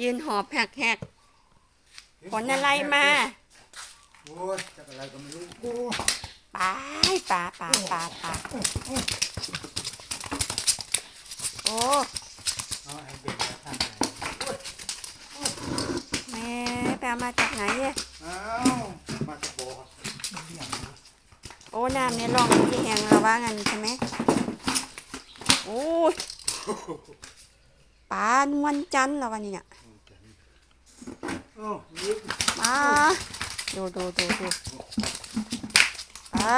ยืนหอบแหกๆผลอะไรมา โอ้ยจะอะไรก็ไม่รู้โอ้ปลาปลาปลาปลาปลาโอ้เอาไอ้เด็กมาทางไหนแม่ไปเอามาจากไหนเนี่ยอ้าวมาจะบอกโอ้น้ำในร่องที่แห้งเราว่างั้นใช่ไหมโอ้ย ปลานวลจันทร์เราวันนี้เนี่ยโอ้ยิบมาดูดูดูดูปลา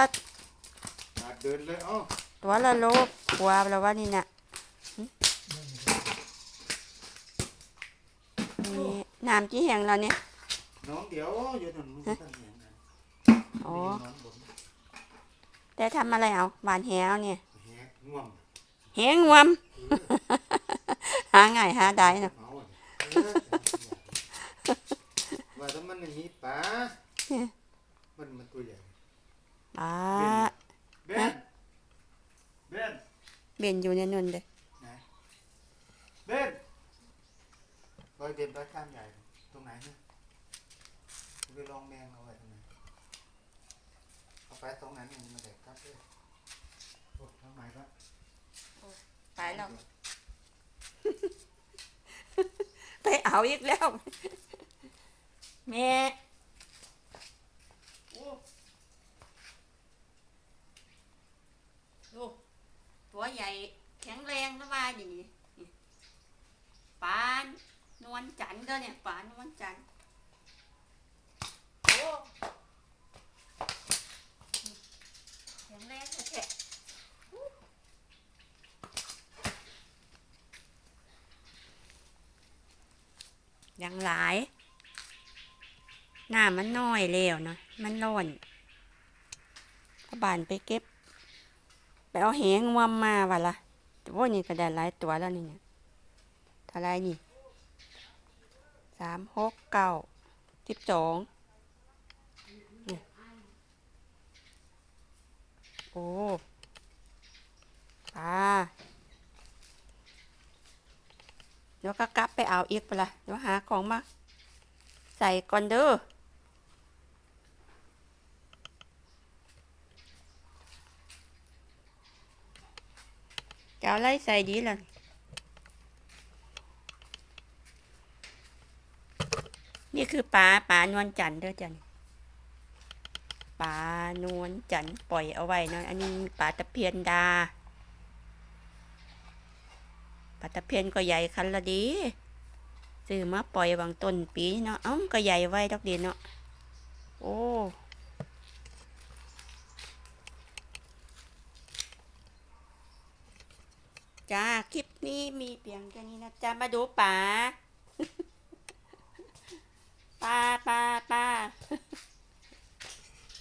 มาเดินเลยเอ้าตัวละโลกว่าเราว่านี่เนี่ยหึนี่น้ำที่แห้งเราเนี่ยน้องเดี๋ยวอยู่ถนนท่านเห็นนะอ๋อมีน้องบนแต่ทำอะไรเอาหวานแหวเนี่ยแหกง่วงแหงวมหาง่ายหาได้เนาะเมาอะเออว่าถ้ามันอย่างนี้ป๋ามันมันตัวใหญ่ปลาเบนเบนเบนอยู่ในนนเลยไหนเบนรอยเด็นรอยข้ามใหญ่ตรงไหนเนี่ยไปลองแมงเอาไว้ตรงไหนเอาไปตรงนั้นเนี่ยมันแดกครับด้วยโอ้ทำไมละไปแล้ว ไป เอาอีกแล้ว แม่ดูตัวใหญ่แข็งแรงนะว่าอย่างนี้นี่ปานวลจันทร์ก็เนี่ยปานวลจันทร์โอ้แข็งแรงแท้ ยังหลายหน้ามันน้อยแล้วเนาะมันร้อนก็บานไปเก็บ ไปเอาแหงวมมาวะละแต่ว่านี่ก็ได้หลายตัวแล้วนี่เนี่ยเท่าไรนี่สามหกเก้าสิบสองโอ้ปลาเดี๋ยวก็กลับ เอาเอีกไปละเดี๋ยวหาของมา ใส่ก่อนเด้อจะเอาอะไรใส่ดีล่ะนี่คือปลาปลานวลจันทร์เด้อจันปลานวลจันทร์ปล่อยเอาไว้นะอันนี้ปลาตะเพียนดาปลาตะเพียนก็ใหญ่คันละดี ซื้อมาปล่อยวางต้นปีเนาะเอ้าก็ใหญ่ไว้ดอกเดียนเนาะโอ้จ้า คลิปนี้มีเพียงแค่นี้นะจ้ามาดูป่าป่าป่า